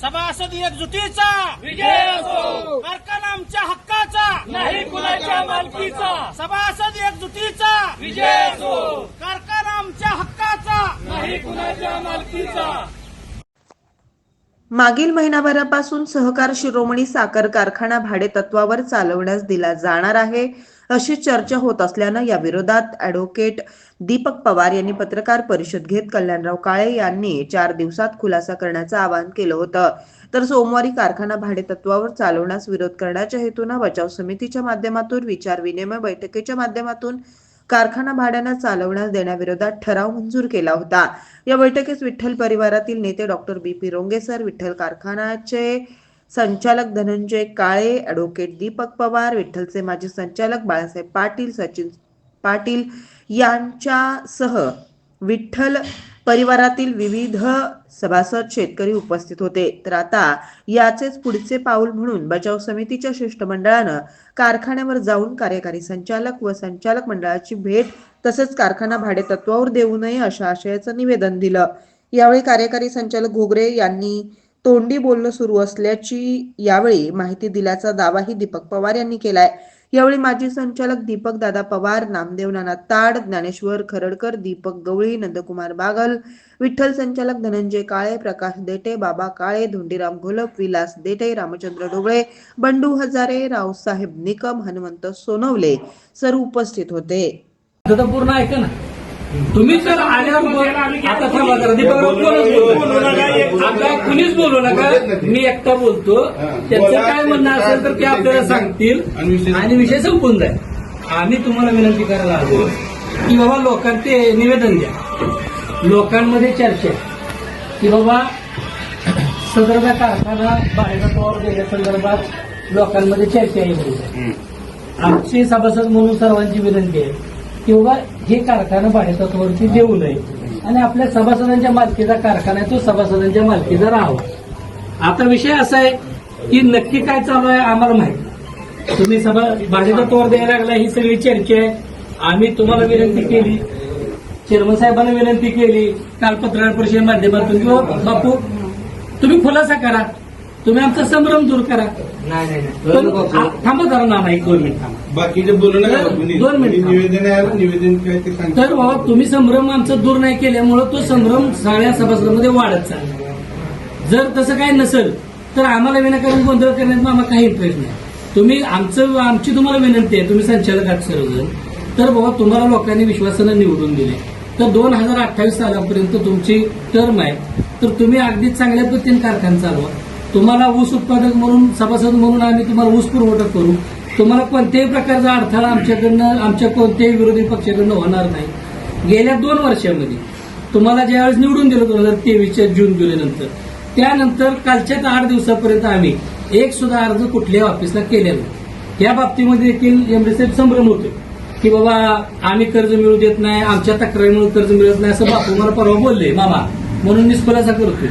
सभासद एकजुटीचा विजय असो कारखाना आमच्या हक्काचा नाही कुणाच्या मालकीचा. सभासद एकजुटीचा विजय असो कारखाना आमच्या हक्काचा. नाही कुणाच्या मालकीचा. मागील महिनाभरापासून सहकार शिरोमणी साखर कारखाना भाडे तत्वावर चालवण्यास दिला जाणार आहे. अशी चर्चा होत असल्यानं या विरोधात ऍडव्होकेट दीपक पवार यांनी पत्रकार परिषद घेत कल्याणराव काळे यांनी चार दिवसात खुलासा करण्याचं आवाहन केलं होतं. तर सोमवारी कारखाना भाडेतत्वावर चालवण्यास विरोध करण्याच्या हेतूनं बचाव समितीच्या माध्यमातून विचार विनिमय बैठकीच्या माध्यमातून कारखाना भाड्यानं चालवण्यास देण्याविरोधात ठराव मंजूर केला होता. या बैठकीस विठ्ठल परिवारातील नेते doctor B P Ronge sir Vitthal कारखान्याचे संचालक धनंजय काळे ॲडव्होकेट दीपक पवार विठ्ठलचे माजी संचालक बाळासाहेब पाटील सचिन पाटील यांच्यासह विठ्ठल परिवारातील विविध सभासद शेतकरी उपस्थित होते. तर आता याचेच पुढचे पाऊल म्हणून बचाव समितीच्या शिष्टमंडळानं कारखान्यावर जाऊन कार्यकारी संचालक व संचालक मंडळाची भेट तसंच कारखाना भाडे तत्वावर देऊ नये अशा आशयाचं निवेदन दिलं. यावेळी कार्यकारी संचालक घोगरे यांनी तोंडी बोलणं सुरू असल्याची यावेळी माहिती दिल्याचा दावाही दीपक पवार यांनी केलाय. यावेळी माजी संचालक दीपक दादा पवार नामदेव नाना ताड ज्ञानेश्वर खरडकर दीपक गवळी नंदकुमार बागल विठ्ठल संचालक धनंजय काळे प्रकाश देटे बाबा काळे धोंडीराम घोलप विलास देटे रामचंद्र ढोबळे बंडू हजारे रावसाहेब निकम हनुमंत सोनवले सर्व उपस्थित होते. पूर्ण ऐका ना. तुम्ही जर आल्यावर आता थांबा जरा आता कुणीच बोलू नका. मी एकटा बोलतो. त्यांचं काय म्हणणं असेल तर ते आपल्याला सांगतील. आणि विषय संपून जाईल. आम्ही तुम्हाला विनंती करायला आलो. की बाबा लोकांना ते निवेदन द्या. लोकांमध्ये चर्चा की बाबा सदरचा कारखाना भाडेतत्वावर गेल्या संदर्भात लोकांमध्ये चर्चा आमचे सभासद म्हणून सर्वांची विनंती आहे. किंवा हे कारखाना भाडेतत्वावरती देऊ नये. आणि आपल्या सभासदांच्या मालकीचा कारखाना आहे तो सभासदांच्या मालकीचा राहावा. आता विषय असा आहे की नक्की काय चालू आहे आम्हाला माहिती तुम्ही सभा भाडेतत्वावर द्यायला लागला ही सगळी चर्चा आहे. आम्ही तुम्हाला विनंती केली चेअरमन साहेबांना विनंती केली काल पत्रकार परिषद माध्यमातून. किंवा बापू तुम्ही खुलासा करा. तुम्ही आमचा संभ्रम दूर करा. आ- थांबा जरा नाना एक दोन मिनिट थांबा. बाकीचे बोलू नका. दोन तुम्ही मिनिटं. निवेदन आहे ना, निवेदन काय ते सांगा. तर बाबा तुम्ही संभ्रम आमचा दूर नाही केल्यामुळं तो संभ्रम सगळ्या सभासदांमध्ये वाढत चालला. जर तसं काही नसेल तर आम्हाला विनाकारण गोंधळ करण्यात आम्हाला काही इंटरेस्ट नाही. तुम्ही आमचं आमची तुम्हाला विनंती आहे तुम्ही संचालक आहात सर्वजण. तर बाबा तुम्हाला लोकांनी विश्वासानं निवडून दिले. तर दोन हजार अठ्ठावीस सालापर्यंत तुमची टर्म आहे. तर तुम्ही अगदी चांगल्या पद्धतीने कारखाना चालवा. तुम्हाला ऊस उत्पादक म्हणून सभासद म्हणून आम्ही तुम्हाला ऊस पुरवठा करू. तुम्हाला कोणत्याही प्रकारचा अडथळा आमच्याकडनं आमच्या कोणत्याही विरोधी पक्षाकडनं होणार नाही. गेल्या दोन वर्षामध्ये तुम्हाला ज्यावेळेस निवडून दिलं दोन हजार तेवीसच्या जून जुलैनंतर त्यानंतर कालच्याच आठ दिवसापर्यंत आम्ही एक सुद्धा अर्ज कुठल्याही ऑफिसला केलेला नाही. या बाबतीमध्ये देखील एमडीसेफ संभ्रम होतो की बाबा आम्ही कर्ज मिळू देत नाही आमच्या तक्रारीमुळे कर्ज मिळत नाही असं बापू मला परवा बोलले मामा म्हणून मी खुलासा करतोय.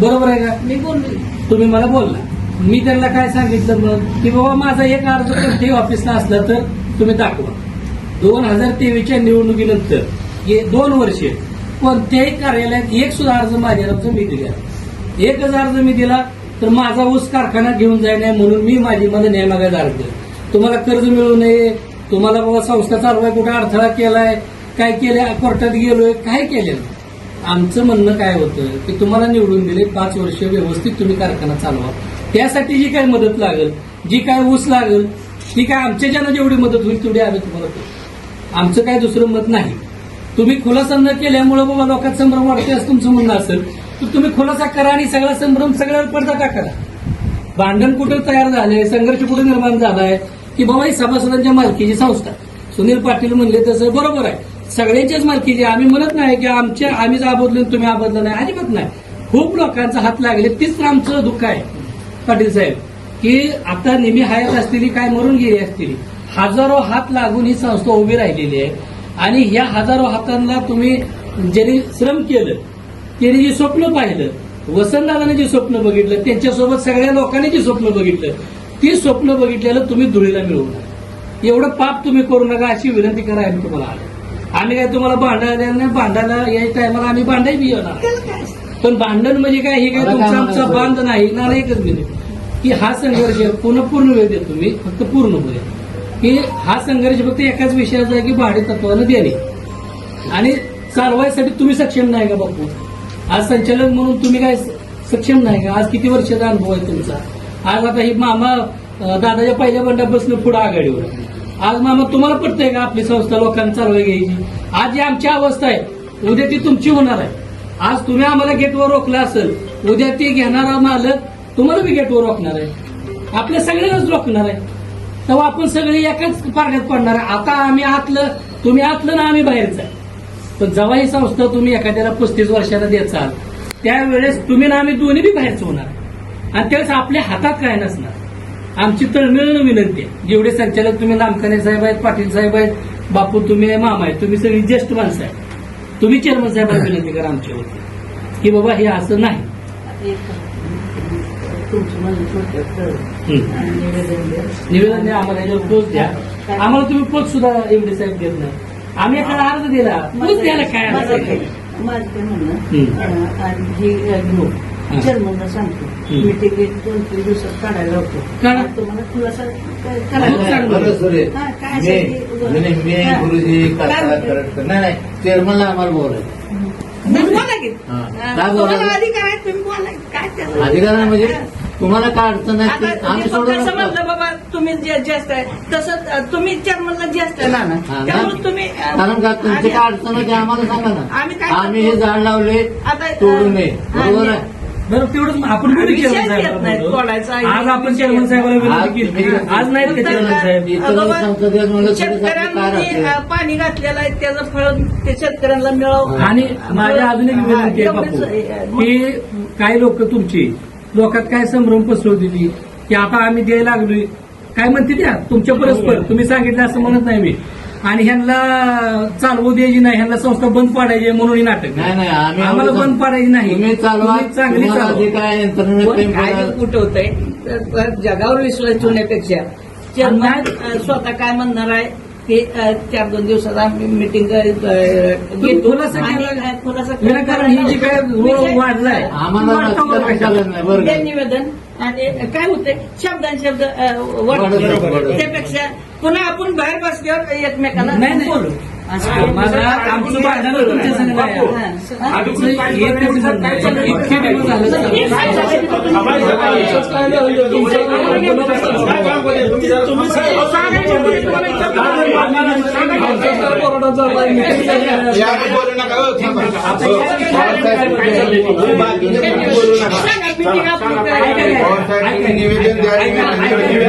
बरोबर आहे का? मी बोललो. तुम्ही मला बोलला. मी त्यांना काय सांगितलं मग? की बाबा माझा एक अर्ज कोणत्याही ऑफिसला असला तर तुम्ही दाखवा. दोन हजार तेवीसच्या निवडणुकीनंतर हे दोन वर्षे कोणत्याही कार्यालयात एक सुद्धा अर्ज माझ्या मी दिला एकच अर्ज मी दिला तर माझा ऊस कारखाना घेऊन जाय नाही म्हणून मी माझी माझं न्याय अर्ज दिला तुम्हाला कर्ज मिळू नये तुम्हाला बाबा संस्था चालू आहे कुठे अडथळा केलाय काय केलंय कोर्टात गेलोय काय केलं आमचं म्हणणं काय होतं की तुम्हाला निवडून दिले पाच वर्ष व्यवस्थित तुम्ही कारखाना चालवा. त्यासाठी जी काय मदत लागेल जी काय ऊस लागेल ती काय आमच्या ज्यांना जेवढी मदत होईल तेवढी आम्ही तुम्हाला करू आमचं काय दुसरं मत नाही. तुम्ही खुलासा न केल्यामुळे बाबा लोकांत संभ्रम वाढते असं तुमचं म्हणणं असेल तर तुम्ही खुलासा करा आणि सगळा संभ्रम सगळ्यावर पडदा करा? भांडण कुठं तयार झालंय संघर्ष कुठं निर्माण झालाय की बाबा ही सभासदांच्या मालकीची संस्था. सुनील पाटील म्हणले तसं बरोबर आहे. सगळ्यांच्याच मालकीची आम्ही म्हणत नाही की आमच्या आम्हीच आबदलो तुम्ही आबदलं नाही अजिबात नाही. खूप लोकांचा हात लागले तीच तर आमचं दुःख आहे पाटील साहेब. की आता नेहमी हयात असलेली काय मरून गेली असलेली हजारो हात लागून ही संस्था उभी राहिलेली आहे. आणि या हजारो हातांना तुम्ही ज्यांनी श्रम केलं त्यांनी जे स्वप्न पाहिलं वसंतदादाने जे स्वप्न बघितलं त्यांच्यासोबत सगळ्या लोकांनी जे स्वप्न बघितलं ती स्वप्न बघितलेलं तुम्ही धुळीला मिळवणार एवढं पाप तुम्ही करू नका अशी विनंती करा आम्ही तुम्हाला आलं. आम्ही काय तुम्हाला भांडायला नाही? भांडायला या टायमाला आम्ही भांडाय बी येणार. पण भांडण म्हणजे काय? हे काय तुमचा आमचा बांध नाही ना एकच मिनिट की हा संघर्ष पूर्ण पूर्ण वेळ देतो मी फक्त पूर्ण बोले की हा संघर्ष फक्त एकाच विषयाचा आहे की भाडे तत्वानं देणे आणि चालवायसाठी तुम्ही सक्षम नाही का बापू? आज संचालक म्हणून तुम्ही काय सक्षम नाही का? आज किती वर्षाचा अनुभव आहे तुमचा? आज आता ही मामा दादाच्या पहिल्या बंडापासून पुढे आघाडीवर आज मामा तुम्हाला पटतंय का? आपली संस्था लोकांना चालवाय घ्यायची. आज जी आमची अवस्था आहे. उद्या ती तुमची होणार आहे. आज तुम्ही आम्हाला गेटवर रोखलं असेल उद्या ती घेणारा मालक तुम्हाला बी गेटवर रोखणार आहे. आपल्या सगळ्यांनाच रोखणार आहे. तेव्हा आपण सगळे एकाच पारड्यात पडणार आहे. आता आम्ही आतलं तुम्ही आतलं ना आम्ही बाहेरचं आहे. पण जेव्हा ही संस्था तुम्ही एखाद्याला पस्तीस वर्षाला द्याचाल त्यावेळेस तुम्ही ना आम्ही दोन्ही बी बाहेरच होणार. आणि त्यावेळेस आपल्या हातात काय नसणार. आमची तळमिळून विनंती आहे. जेवढे संचालक तुम्ही लांबकाने साहेब आहेत पाटील साहेब आहेत बापू तुम्ही आहे मामा आहे तुम्ही सगळी ज्येष्ठ माणसं आहे तुम्ही चेअरमन साहेबांना विनंती करा आमच्यावरती. की बाबा हे असं नाही. निवेदन द्या आम्हाला याच्यावर पोच द्या. आम्हाला तुम्ही पोच सुद्धा एवढे साहेब देत नाही. आम्ही एखादा अर्ज दिला पोच द्यायला काय? माझं काय? म्हणणं ग्रुप सांगतो. एक दोन तीन दिवसात काढायला होतो. तुम्हाला खुलासा करायला मी मी मी. गुरुजी नाही नाही आम्हाला बोलायचं. नाही? अधिकार म्हणजे तुम्हाला काय अडचण मी म्हणलं बाबा तुम्ही जे आहे. तसं तुम्ही चेअरमनला ज्येष्ठ आहे. ना ना. हा, त्यामुळे. तुम्ही कारण का तुमची काय अडचण आहे ते आम्हाला सांगा आम्ही ना आम्ही हे? झाड लावले आता तोडू नये बरोबर आहे? बरं तेवढंच आपण बोलू विषय चेअरमन नाही, आहे. आज आपण चेअरमन साहेबांना आज विनंती केली तुम्ही- आज नाहीत का चेअरमन साहेब? शेतकऱ्यांनी पाणी घातलेलं आहे त्याचं फळ ते शेतकऱ्यांना मिळावं. आणि माझ्या अजून एक विनंती आहे हा, बापू. की काही लोक तुमची? लोकात काय संभ्रम पसरवली ती की आता आम्ही द्यायला लागलोय. काय म्हणते त्या? तुमच्या परस्पर. तुम्ही सांगितलं असं म्हणत नाही मी. आणि ह्यांना चालवू द्यायची नाही ह्यांना संस्था बंद पाडायची म्हणून हे नाटक नाही नाही आम्ही आम्हाला बंद पाडायची नाही तुम्ही चालवा तुम्ही चांगली तुम्हाला चालवा. काय पण. कुठं होतंय तर- तर जगावर विश्वास ठेवण्यापेक्षा अं, स्वतः काय म्हणणार आहे ते अं, चार दोन दिवसात आम्ही मिटिंग घेतो खुलासा आणि केला- अं, खुलासा विनाकारण ही जी काय विषय- वाढलाय आम्हाला वाढतो रस्त्यावर कशाला? चालत नाही बरं ते? निवेदन आणि काय होतंय शब्दान शब्द बरोबर, बरोबर. त्यापेक्षा पुन्हा आपण बाहेर बसल्यावर एकमेकाला नाही, नाही. बोलू असं आम्हाला आमचं भांडण तुमच्या संग नाही आहे. हा. आमचं एकच भांडण आहे. इतके दिवस झाले यावर बोलू नका हो, थांबा. तुम्ही बाकीचे कोणी बोलू नका सांगा, meeting आपण पवार करायची. साहेब, तुम्ही निवेदन द्या निवेदन द्या ना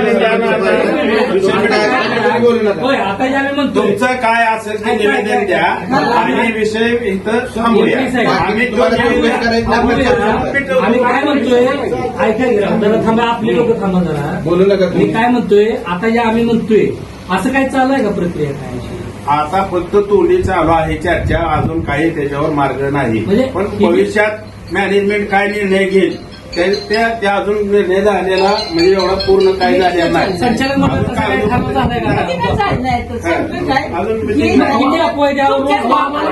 आता. ज्यावेळी म्हणतो तुमचं काय असेल ते निवेदन द्या. आणि विषय इथं थांबूया. आम्ही. आम्ही काय म्हणतोय ऐका जरा, थांबा आपली लोक थांबा जरा. बोलू नका मी काय म्हणतोय आता जे आम्ही म्हणतोय असं काय चालू आहे का प्रक्रिया काय आता फक्त तोडी चालू आहे चर्चा अजून काही त्याच्यावर मार्ग नाही. म्हणजे पण भविष्यात मॅनेजमेंट काय निर्णय घेईल? त्या अजून निर्णय झालेला म्हणजे एवढा पूर्ण काही झालेला नाही. काय काय? अजून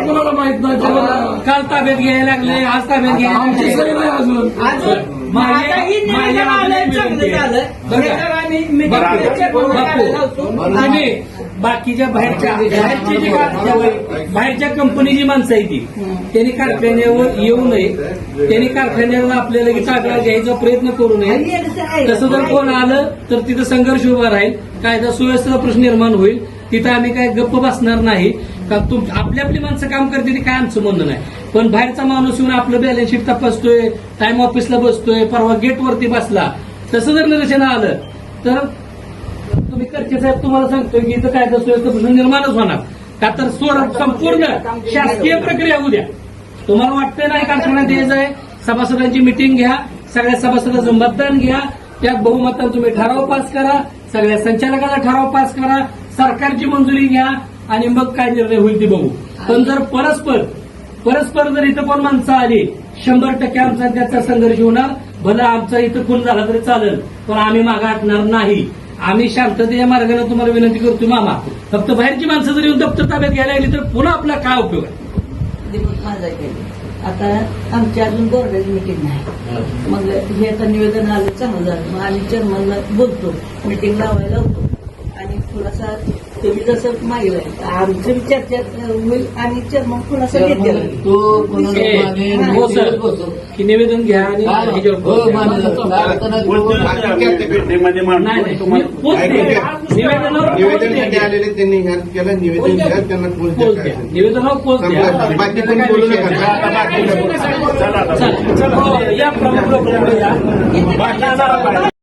कोणाला माहीत नाही काल ताब्यात घ्यायला लागले आज ताब्यात घ्यायला. अजून? ही आलंय, चांगलं विनंती आहे. झालं. बरं का? आम्ही meeting बरं, लावतो. आणि बाकीच्या बाहेरच्या बाहेरची जी का- बाहेरच्या कंपनीची माणसं आहे ती त्यांनी कारखान्यावर येऊ नये त्यांनी कारखान्यावर आपल्याला की ताब्या घ्यायचा प्रयत्न करू नये. तसं जर कोण आलं तर तिथं संघर्ष उभा राहील कायदा सुव्यवस्थेचा प्रश्न निर्माण होईल तिथं आम्ही काय गप्प बसणार नाही. कारण तुम आपली आपली माणसं काम करते ते काय आमचं म्हणणं नाही. पण बाहेरचा माणूस येऊन आपलं बॅलन्स शीट तपासतोय टाइम ऑफिसला बसतोय परवा गेटवरती बसला. तसं जर निदर्शन आलं तर तुम्ही करचे साहेब तुम्हाला सांगतोय की इथं काय प्रश्न निर्माणच होणार. का तर सोड संपूर्ण शासकीय प्रक्रिया उद्या तुम्हाला वाटतंय नाही कारखान्यात यायचं आहे? सभासदांची मिटिंग घ्या सगळ्या सभासदांचं मतदान घ्या. त्यात बहुमतान तुम्ही ठराव पास करा सगळ्या संचालकाला ठराव पास करा. सरकारची मंजुरी घ्या आणि मग काय निर्णय होईल ते बघू. पण जर परस्पर परस्पर जर इथं कोण माणसं आली शंभर टक्के आमचा त्याचा संघर्ष होणार. भलं आमचा इथं खून झाला तरी चालेल पण आम्ही मागे हटणार नाही. आम्ही शांततेच्या मार्गाने तुम्हाला विनंती करतो मामा. फक्त बाहेरची माणसं जर येऊन दप्तर ताब्यात घ्यायला लागली तर पुन्हा आपला काय उपयोग आहे? आता आमची अजून बोर्डाची मिटिंग नाही. मग हे आता निवेदन आलं चांगलं झालं. मग आम्ही चेअरमनला बोलतो. मिटिंग लावायला होतो. थोडासा तुम्ही जसं मागलं आमची बी चर्चा होईल आणि थोडासा घेतील तो कोणाला मागे हो. की निवेदन घ्या आणि हो, मी. घ्या. निवेदनसाठी. आलेले त्यांनी ह्या केलं निवेदन द्या. त्यांना पोच द्या. निवेदनावर. बाकी बोलू नका. हो, या प्रमुख लोकांना या